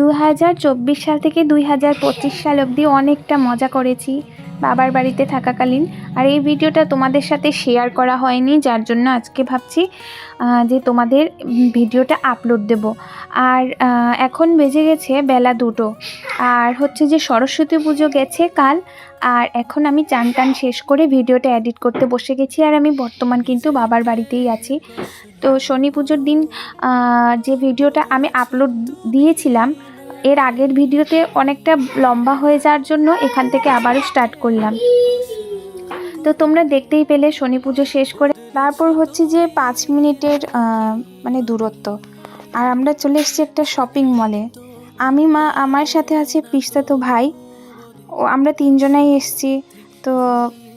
দু হাজার চব্বিশ সাল থেকে দুই হাজার পঁচিশ সাল অবধি অনেকটা মজা করেছি বাবার বাড়িতে থাকাকালীন। আর এই ভিডিওটা তোমাদের সাথে শেয়ার করা হয়নি, যার জন্য আজকে ভাবছি যে তোমাদের ভিডিওটা আপলোড দেব। আর এখন বেজে গেছে বেলা দুটো। আর হচ্ছে যে সরস্বতী পুজো গেছে কাল, আর এখন আমি চান টান শেষ করে ভিডিওটা এডিট করতে বসে গেছি, আর আমি বর্তমান কিন্তু বাবার বাড়িতেই আছি। তো শনি পুজোর দিন যে ভিডিওটা আমি আপলোড দিয়েছিলাম এর আগের ভিডিওতে অনেকটা লম্বা হয়ে যাওয়ার জন্য এখান থেকে আবারও স্টার্ট করলাম। তো তোমরা দেখতেই পেলে শনি পুজো শেষ করে। তারপর হচ্ছে যে পাঁচ মিনিটের মানে দূরত্ব। আর আমরা চলে এসেছি একটা শপিং মলে আমি, মা, আমার সাথে আছে পিস্তাতো ভাই। ও, আমরা তিনজনাই এসেছি। তো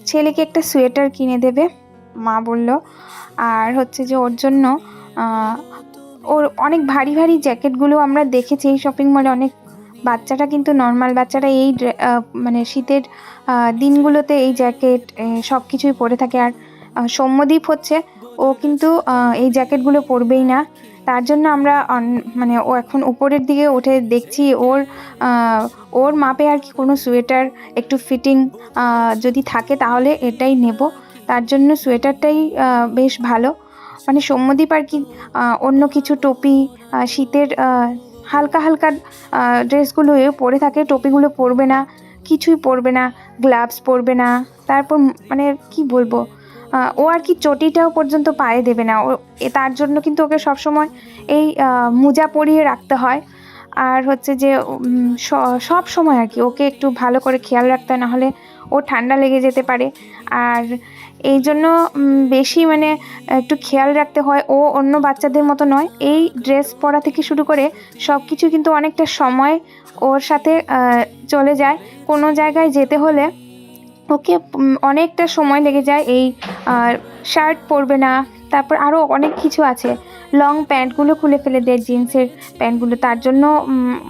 ছেলেকে একটা সোয়েটার কিনে দেবে, মা বলল। আর হচ্ছে যে ওর জন্য ওর অনেক ভারী ভারী জ্যাকেটগুলো আমরা দেখেছি এই শপিং মলে অনেক বাচ্চারা কিন্তু নর্মাল বাচ্চারা এই মানে শীতের দিনগুলোতে এই জ্যাকেট সব কিছুই পরে থাকে। আর আহ, সৌম্যদীপ হচ্ছে ও কিন্তু এই জ্যাকেটগুলো পরবেই না। তার জন্য আমরা মানে ও এখন উপরের দিকে উঠে দেখছি ওর ওর মাপে আর কি কোনো সোয়েটার একটু ফিটিং যদি থাকে তাহলে এটাই নেব। তার জন্য সোয়েটারটাই বেশ ভালো। মানে সৌম্যদীপ আর কি অন্য কিছু টুপি শীতের হালকা হালকা ড্রেসগুলো পরে থাকে, টুপিগুলো পরবে না, কিছুই পরবে না, গ্লাভস পরবে না, তারপর মানে কি বলব ও আর কি চটিটাও পর্যন্ত পায়ে দেবে না, ও তার জন্য কিন্তু ওকে সবসময় এই মোজা পরিয়ে রাখতে হয়, আর হচ্ছে যে সব সময় আর কি, ওকে একটু ভালো করে খেয়াল রাখতে হয়, নাহলে ও ঠান্ডা লেগে যেতে পারে, আর এই জন্য বেশি মানে একটু খেয়াল রাখতে হয়। ও অন্য বাচ্চাদের মতো নয়। এই ড্রেস পরা থেকে শুরু করে সব কিছু কিন্তু অনেকটা সময় ওর সাথে চলে যায়। কোনো জায়গায় যেতে হলে ওকে অনেকটা সময় লেগে যায়। এই শার্ট পরবে না। তারপর আরও অনেক কিছু আছে। লং প্যান্টগুলো খুলে ফেলে দেয় জিন্সের প্যান্টগুলো। তার জন্য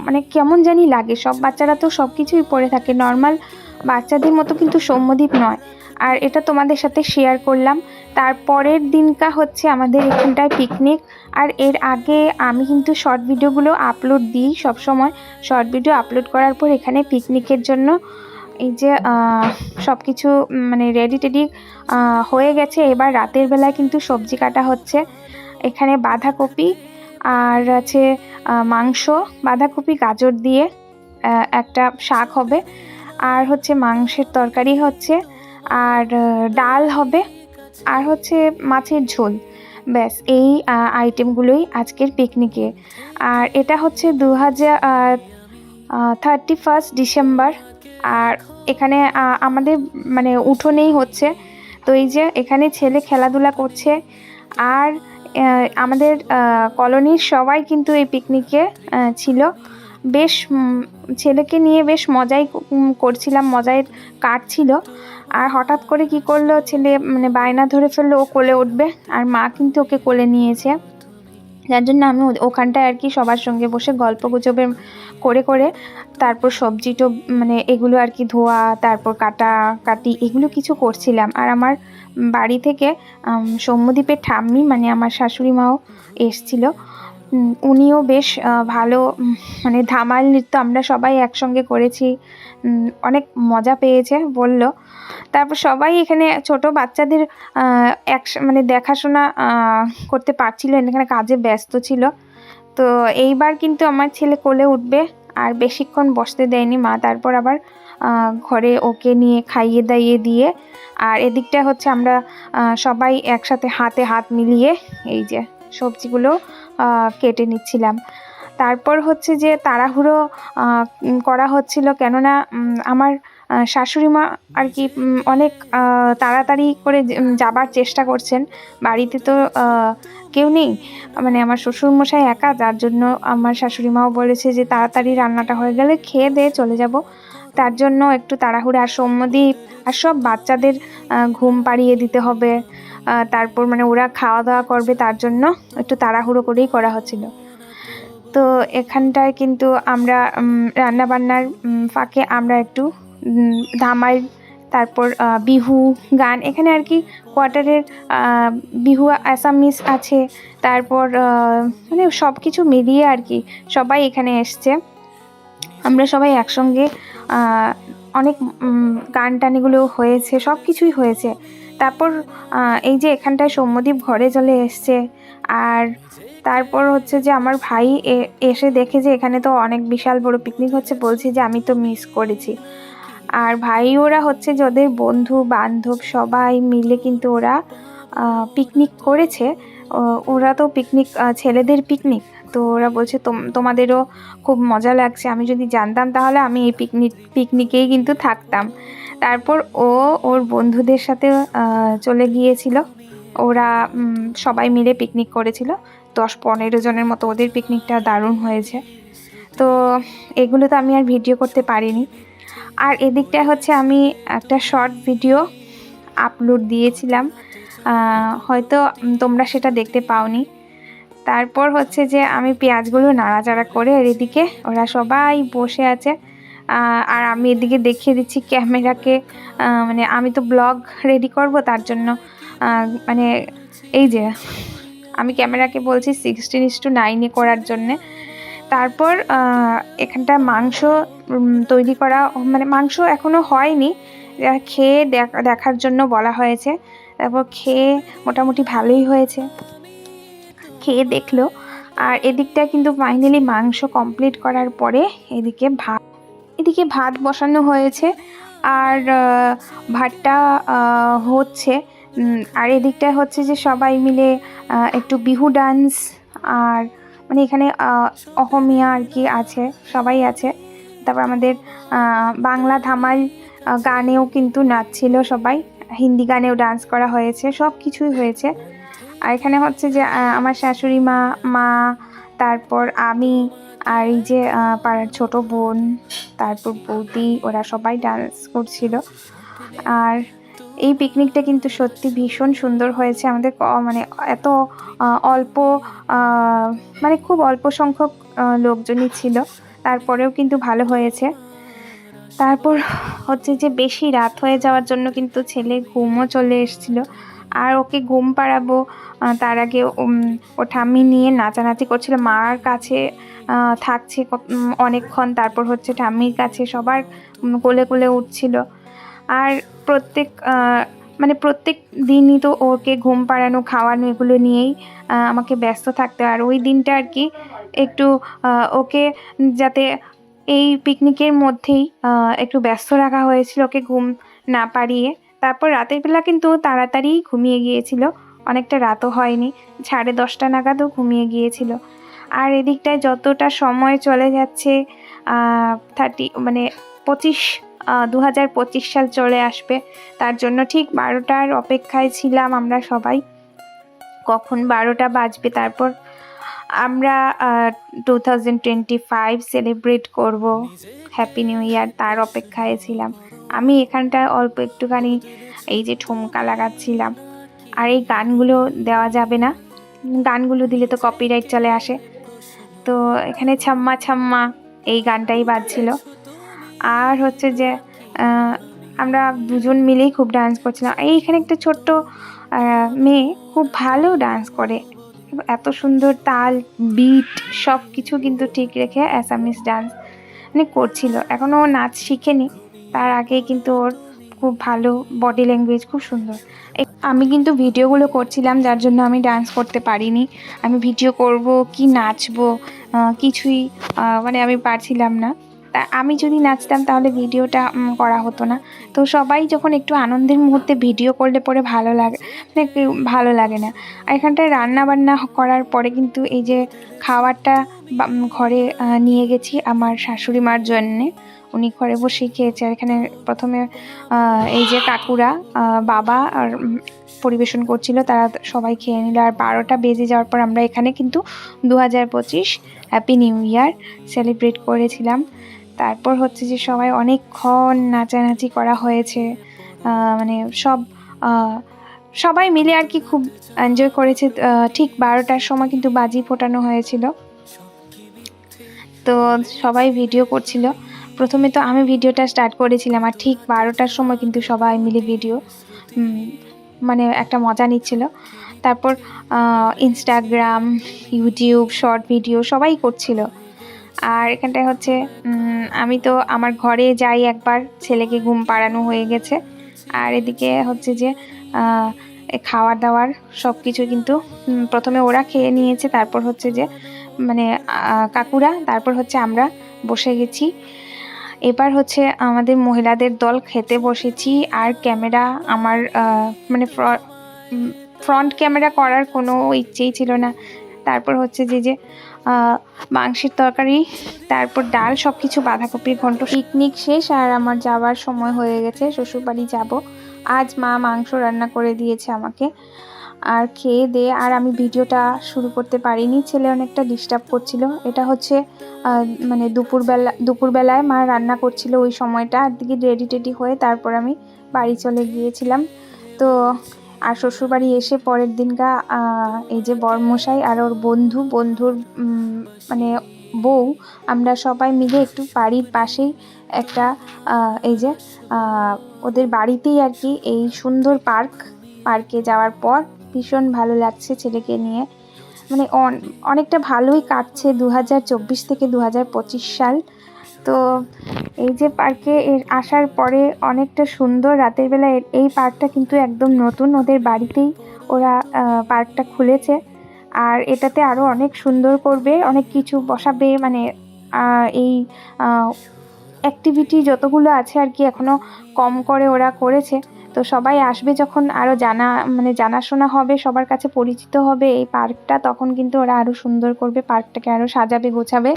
মানে কেমন জানি লাগে। সব বাচ্চারা তো সব কিছুই পরে থাকে। নর্মাল বাচ্চাদের মতো কিন্তু সৌম্যদ্বীপ নয়। আর এটা তোমাদের সাথে শেয়ার করলাম। তারপরের দিনকা হচ্ছে আমাদের এখানটায় পিকনিক আর এর আগে আমি কিন্তু শর্ট ভিডিওগুলো আপলোড দিই সবসময়। শর্ট ভিডিও আপলোড করার পর এখানে পিকনিকের জন্য এই যে সব কিছু মানে রেডি টেডি হয়ে গেছে। এবার রাতের বেলায় কিন্তু সবজি কাটা হচ্ছে। এখানে বাঁধাকপি আর আছে মাংস, বাঁধাকপি, গাজর দিয়ে একটা শাক হবে। আর হচ্ছে মাংসের তরকারি হচ্ছে, আর ডাল হবে, আর হচ্ছে মাছের ঝোল। ব্যাস, এই আইটেমগুলোই আজকের পিকনিকে আর এটা হচ্ছে দু হাজার থার্টি ফার্স্ট ডিসেম্বর আর এখানে আমাদের মানে উঠোনেই হচ্ছে। তো এই যে, এখানে ছেলে খেলাধুলা করছে। আর আমাদের কলোনির সবাই কিন্তু এই পিকনিকে ছিল। বেশ ছেলেকে নিয়ে বেশ মজাই করছিলাম মজায় কাটছিল। আর হঠাৎ করে কি করল, ছেলে মানে বায়না ধরে ফেলল, ও কোলে উঠবে। আর মা কিন্তু ওকে কোলে নিয়েছে। যার জন্য আমি ওখানটায় আর কি সবার সঙ্গে বসে গল্প গুজবের করে করে তারপর সবজি তো মানে এগুলো আর কি ধোয়া, তারপর কাটা, কাটি, এগুলো কিছু করছিলাম। আর আমার বাড়ি থেকে সৌম্যদ্বীপের ঠাম্মি মানে আমার শাশুড়ি মাও এসছিল। উনিও বেশ ভালো মানে ধামাল নৃত্য আমরা সবাই একসঙ্গে করেছি। অনেক মজা পেয়েছে বলল। তারপর সবাই এখানে ছোট বাচ্চাদের এক মানে দেখাশোনা করতে পারছিল এখানে কাজে ব্যস্ত ছিল। তো এইবার কিন্তু আমার ছেলে কোলে উঠবে, আর বেশিক্ষণ বসতে দেয়নি মা। তারপর আবার ঘরে ওকে নিয়ে খাইয়ে দাইয়ে দিয়ে, আর এদিকটা হচ্ছে আমরা সবাই একসাথে হাতে হাত মিলিয়ে এই যে সবজিগুলো কেটে নিচ্ছিলাম। তারপর হচ্ছে যে তাড়াহুড়ো করা হচ্ছিল কেননা আমার শাশুড়ি মা আর কি অনেক তাড়াতাড়ি করে যাবার চেষ্টা করছেন। বাড়িতে তো কেউ নেই। মানে আমার শ্বশুরমশাই একা, যার জন্য আমার শাশুড়ি মাও বলেছে যে তাড়াতাড়ি রান্নাটা হয়ে গেলে খেয়ে দিয়ে চলে যাব। তার জন্য একটু তাড়াহুড়ো আর সৌম্যদীপ আর সব বাচ্চাদের ঘুম পাড়িয়ে দিতে হবে। তারপর মানে ওরা খাওয়া দাওয়া করবে তার জন্য একটু তাড়াহুড়ো করেই করা হচ্ছিল। তো এখানটায় কিন্তু আমরা রান্না বান্নার ফাঁকে আমরা একটু ধামাই তারপর বিহু গান, এখানে আর কি কোয়ার্টারের বিহু অ্যাসামিস আছে, তারপর মানে সব কিছু মিলিয়ে আর কি সবাই এখানে এসছে। আমরা সবাই একসঙ্গে অনেক গান টানিগুলো হয়েছে সব কিছুই হয়েছে। তারপর এই যে এখানটায় সৌম্যদীপ ঘরে চলে এসছে। আর তারপর হচ্ছে যে আমার ভাই এসে দেখে যে এখানে তো অনেক বিশাল বড় পিকনিক হচ্ছে, বলছে যে আমি তো মিস করেছি। আর ভাই ওরা হচ্ছে যে ওদের বন্ধু, বান্ধব সবাই মিলে কিন্তু ওরা পিকনিক করেছে। ওরা তো পিকনিক ছেলেদের পিকনিক তো ওরা বলছে, তোম- তোমাদেরও খুব মজা লাগছে। আমি যদি জানতাম তাহলে আমি এই পিকনিক পিকনিকেই কিন্তু থাকতাম। তারপর ও ওর বন্ধুদের সাথে চলে গিয়েছিল। ওরা সবাই মিলে পিকনিক করেছিল। দশ পনেরো জনের মতো ওদের পিকনিকটা দারুণ হয়েছে। তো এগুলো তো আমি আর ভিডিও করতে পারিনি। আর এদিকটা হচ্ছে আমি একটা শর্ট ভিডিও আপলোড দিয়েছিলাম। হয়তো তোমরা সেটা দেখতে পাওনি। তারপর হচ্ছে যে আমি পেঁয়াজগুলো নাড়াচাড়া করে আর এদিকে ওরা সবাই বসে আছে। আর আমি এদিকে দেখিয়ে দিচ্ছি ক্যামেরাকে মানে আমি তো ব্লগ রেডি করব, তার জন্য মানে এই যে, আমি ক্যামেরাকে বলছি সিক্সটিন ইস টু নাইনে করার জন্যে। তারপর এখানটা মাংস তৈরি করা মানে মাংস এখনও হয়নি খেয়ে দেখার জন্য বলা হয়েছে। তারপর খেয়ে মোটামুটি ভালোই হয়েছে। খেয়ে দেখল। আর এদিকটা কিন্তু ফাইনালি মাংস কমপ্লিট করার পরে এদিকে ভাত এদিকে ভাত বসানো হয়েছে আর ভাতটা হচ্ছে আর এদিকটা হচ্ছে যে সবাই মিলে একটু বিহু ডান্স আর মানে এখানে অহমিয়া আর কি আছে, সবাই আছে। তারপর আমাদের বাংলা ধামাল গানেও কিন্তু নাচছিল সবাই। হিন্দি গানেও ডান্স করা হয়েছে সব কিছুই হয়েছে। আর এখানে হচ্ছে যে আমার শাশুড়ি মা মা, তারপর আমি আর এই যে পাড়ার ছোট বোন, তারপর বৌদি, ওরা সবাই ডান্স করছিল। আর এই পিকনিকটা কিন্তু সত্যি ভীষণ সুন্দর হয়েছে। আমাদের মানে এত অল্প মানে খুব অল্প সংখ্যক লোকজনই ছিল। তারপরেও কিন্তু ভালো হয়েছে। তারপর হচ্ছে যে বেশি রাত হয়ে যাওয়ার জন্য কিন্তু ছেলে ঘুমও চলে এসেছিল। আর ওকে ঘুম পাড়াবো। তার আগে ও ঠাম্মি নিয়ে নাচানাচি করছিল। মার কাছে থাকছে অনেকক্ষণ। তারপর হচ্ছে ঠাম্মির কাছে সবার কোলে কোলে উঠছিল। আর প্রত্যেক মানে প্রত্যেক দিনই তো ওকে ঘুম পাড়ানো, খাওয়ানো এগুলো নিয়েই আমাকে ব্যস্ত থাকতে হয়। আর ওই দিনটা আর কি, একটু ওকে যাতে এই পিকনিকের মধ্যেই একটু ব্যস্ত রাখা হয়েছিল, ওকে ঘুম না পাড়িয়ে। তারপর রাতের বেলা কিন্তু তাড়াতাড়ি ঘুমিয়ে গিয়েছিল। অনেকটা রাতও হয়নি, সাড়ে দশটা নাগাদও ঘুমিয়ে গিয়েছিল। আর এদিকটায় যতটা সময় চলে যাচ্ছে থার্টি মানে পঁচিশ দু হাজার পঁচিশ সাল চলে আসবে। তার জন্য ঠিক বারোটার অপেক্ষায় ছিলাম আমরা সবাই। কখন বারোটা বাজবে তারপর আমরা two thousand twenty five celebrate করব। হ্যাপি নিউ ইয়ার তার অপেক্ষায় ছিলাম। আমি এখানটায় অল্প একটুখানি এই যে ঠুমকা লাগাচ্ছিলাম। আর এই গানগুলো দেওয়া যাবে না। গানগুলো দিলে তো কপিরাইট চলে আসে। তো এখানে ছাম্মা ছাম্মা এই গানটাই বাজছিল। আর হচ্ছে যে আমরা দুজন মিলেই খুব ডান্স করছিলাম। এই এখানে একটা ছোট্ট মেয়ে খুব ভালো ডান্স করে। এত সুন্দর তাল বিট সব কিছু কিন্তু ঠিক রেখে অ্যাসামিস ডান্স মানে করছিল। এখনও নাচ শিখেনি। তার আগে কিন্তু ওর খুব ভালো বডি ল্যাঙ্গুয়েজ খুব সুন্দর। আমি কিন্তু ভিডিওগুলো করছিলাম, যার জন্য আমি ডান্স করতে পারিনি। আমি ভিডিও করব, কি নাচবো কিছুই মানে আমি পারছিলাম না। তা আমি যদি নাচতাম তাহলে ভিডিওটা করা হতো না। তো সবাই যখন একটু আনন্দের মুহূর্তে ভিডিও করলে পরে ভালো লাগে মানে ভালো লাগে না। আর এখানটায় রান্না বান্না করার পরে কিন্তু এই যে খাবারটা ঘরে নিয়ে গেছি আমার শাশুড়ি মার জন্যে। উনি ঘরে বসেই খেয়েছে। আর এখানে প্রথমে এই যে কাকুরা বাবা আর পরিবেশন করছিল, তারা সবাই খেয়ে নিল। আর বারোটা বেজে যাওয়ার পর আমরা এখানে কিন্তু দু হাজার পঁচিশ হ্যাপি নিউ ইয়ার সেলিব্রেট করেছিলাম। তারপর হচ্ছে যে সবাই অনেকক্ষণ নাচানাচি করা হয়েছে। মানে সব সবাই মিলে আর কি খুব এনজয় করেছে। ঠিক বারোটার সময় কিন্তু বাজি ফোটানো হয়েছিল। তো সবাই ভিডিও করছিল। প্রথমে তো আমি ভিডিওটা স্টার্ট করেছিলাম আর ঠিক বারোটার সময় কিন্তু সবাই মিলে ভিডিও মানে একটা মজা নিচ্ছিল। তারপর ইনস্টাগ্রাম ইউটিউব শর্ট ভিডিও সবাই করছিল। আর এখানটায় হচ্ছে আমি তো আমার ঘরে যাই একবার, ছেলেকে ঘুম পাড়ানো হয়ে গেছে। আর এদিকে হচ্ছে যে খাওয়ার দাওয়ার সব কিছু কিন্তু প্রথমে ওরা খেয়ে নিয়েছে, তারপর হচ্ছে যে মানে কাকুরা, তারপর হচ্ছে আমরা বসে গেছি। এবার হচ্ছে আমাদের মহিলাদের দল খেতে বসেছি আর ক্যামেরা আমার মানে ফ্রন্ট ক্যামেরা করার কোনো ইচ্ছেই ছিল না। তারপর হচ্ছে যে যে মাংসের তরকারি, তারপর ডাল সব কিছু বাঁধাকপির ঘন্ট পিকনিক শেষ আর আমার যাওয়ার সময় হয়ে গেছে, শ্বশুরবাড়ি যাব। আজ মা মাংস রান্না করে দিয়েছে আমাকে। আর খেয়ে দিয়ে আর আমি ভিডিওটা শুরু করতে পারিনি। ছেলে অনেকটা ডিস্টার্ব করছিল। এটা হচ্ছে মানে দুপুরবেলা, দুপুরবেলায় মা রান্না করছিল ওই সময়টা। দিকে রেডি টেডি হয়ে তারপর আমি বাড়ি চলে গিয়েছিলাম। তো, আর শ্বশুরবাড়ি এসে পরের দিনকা এই যে বরমশাই আর ওর বন্ধু, বন্ধুর মানে বউ, আমরা সবাই মিলে একটু বাড়ির পাশেই একটা এই যে ওদের বাড়িতেই আর কি এই সুন্দর পার্ক, পার্কে যাওয়ার পর ভীষণ ভালো লাগছে ছেলেকে নিয়ে। মানে অন- অনেকটা ভালোই কাটছে দু হাজার চব্বিশ থেকে দু হাজার পঁচিশ সাল। তো এই যে পার্কে আসার পরে অনেকটা সুন্দর রাতের বেলা এই পার্কটা কিন্তু একদম নতুন, ওদের বাড়িতেই ওরা পার্কটা খুলেছে। আর এটাতে আরও অনেক সুন্দর করবে, অনেক কিছু বসাবে মানে এই অ্যাক্টিভিটি যতগুলো আছে আর কি এখনও কম করে ওরা করেছে। তো সবাই আসবে যখন আরও জানা মানে জানাশোনা হবে, সবার কাছে পরিচিত হবে এই পার্কটা, তখন কিন্তু ওরা আরও সুন্দর করবে, পার্কটাকে আরও সাজাবে, গোছাবে।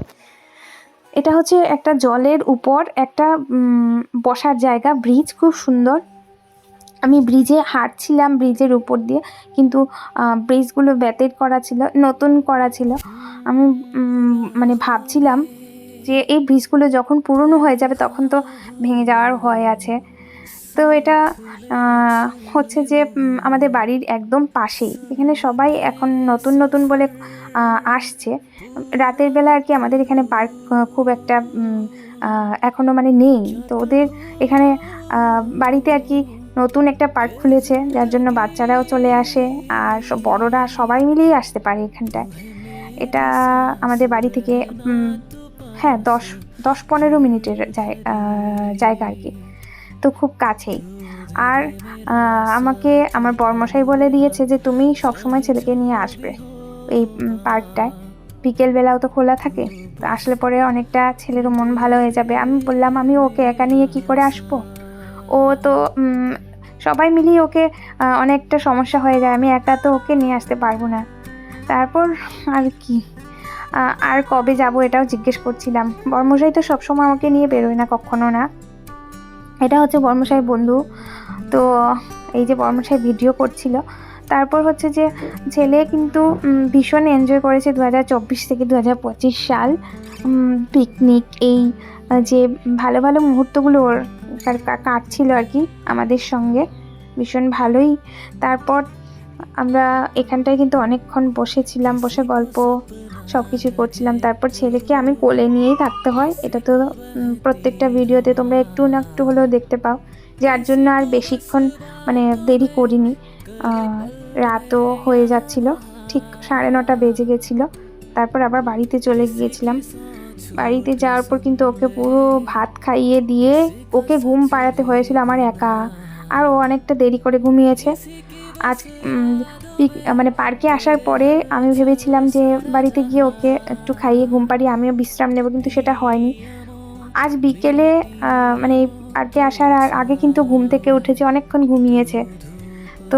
এটা হচ্ছে একটা জলের উপর একটা বসার জায়গা, ব্রিজ খুব সুন্দর। আমি ব্রিজে হাঁটছিলাম ব্রিজের উপর দিয়ে, কিন্তু ব্রিজগুলো বেতের করা ছিল, নতুন করা ছিল। আমি মানে ভাবছিলাম যে এই ব্রিজগুলো যখন পুরনো হয়ে যাবে, তখন তো ভেঙে যাওয়ার ভয় আছে। তো এটা হচ্ছে যে আমাদের বাড়ির একদম পাশেই। এখানে সবাই এখন নতুন নতুন বলে আসছে। রাতের বেলা আর কি আমাদের এখানে পার্ক খুব একটা এখনও মানে নেই। তো ওদের এখানে বাড়িতে আর কি নতুন একটা পার্ক খুলেছে, যার জন্য বাচ্চারাও চলে আসে, আর বড়রা সবাই মিলেই আসতে পারে এখানটায়। এটা আমাদের বাড়ি থেকে হ্যাঁ দশ দশ পনেরো মিনিটের জায়গা আর কি। তো খুব কাছেই। আর আমাকে আমার বরমশাই বলে দিয়েছে যে তুমি সবসময় ছেলেকে নিয়ে আসবে এই পার্কটায়। বিকেলবেলাও তো খোলা থাকে আসলে পরে অনেকটা ছেলেরও মন ভালো হয়ে যাবে। আমি বললাম, আমি ওকে একা নিয়ে কি করে আসব? ও তো সবাই মিলিয়ে ওকে অনেকটা সমস্যা হয়ে যায়। আমি একা তো ওকে নিয়ে আসতে পারব না। তারপর আর কি আর কবে যাব এটাও জিজ্ঞেস করছিলাম। বর্মশাই তো সবসময় আমাকে নিয়ে বেরোয় না, কখনো না। এটা হচ্ছে বর্মশাই বন্ধু। তো এই যে বর্মশাই ভিডিও করছিল। তারপর হচ্ছে যে ছেলে কিন্তু ভীষণ এনজয় করেছে দু হাজার চব্বিশ থেকে দু হাজার পঁচিশ সাল। পিকনিক এই যে ভালো ভালো মুহূর্তগুলো ওর কাটছিল আর কি আমাদের সঙ্গে। ভীষণ ভালোই। তারপর আমরা এখানটায় কিন্তু অনেকক্ষণ বসেছিলাম, বসে গল্প সব কিছু করছিলাম। তারপর ছেলেকে আমি কোলে নিয়েই থাকতে হয়। এটা তো প্রত্যেকটা ভিডিওতে তোমরা একটু না একটু হলেও দেখতে পাও। যার জন্য আর বেশিক্ষণ মানে দেরি করিনি। রাতও হয়ে যাচ্ছিল। ঠিক সাড়ে নটা বেজে গেছিল। তারপর আবার বাড়িতে চলে গিয়েছিলাম। বাড়িতে যাওয়ার পর কিন্তু ওকে পুরো ভাত খাইয়ে দিয়ে ওকে ঘুম পাড়াতে হয়েছিল আমার একা। আর ও অনেকটা দেরি করে ঘুমিয়েছে। আজ পিক- মানে পার্কে আসার পরে আমি ভেবেছিলাম যে বাড়িতে গিয়ে ওকে একটু খাইয়ে ঘুম পাড়িয়ে আমিও বিশ্রাম নেব, কিন্তু সেটা হয়নি। আজ বিকেলে মানে পার্কে আসার আগে কিন্তু ঘুম থেকে উঠেছে অনেকক্ষণ ঘুমিয়েছে। তো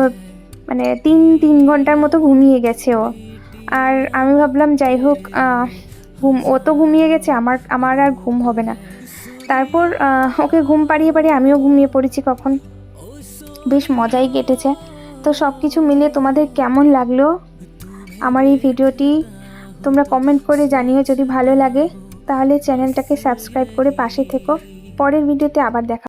মানে তিন তিন ঘণ্টার মতো ঘুমিয়ে গেছে ও। আর আমি ভাবলাম, যাই হোক ঘুম, ও তো ঘুমিয়ে গেছে, আমার আমার আর ঘুম হবে না। তারপর ওকে ঘুম পাড়িয়ে পাড়িয়ে আমিও ঘুমিয়ে পড়েছি কখন? বেশ মজাই কেটেছে। তো সব কিছু মিলিয়ে তোমাদের কেমন লাগল? আমার এই ভিডিওটি তোমরা কমেন্ট করে জানিও যদি ভালো লাগে। তাহলে চ্যানেলটাকে সাবস্ক্রাইব করে পাশে থেকো। পরের ভিডিওতে আবার দেখা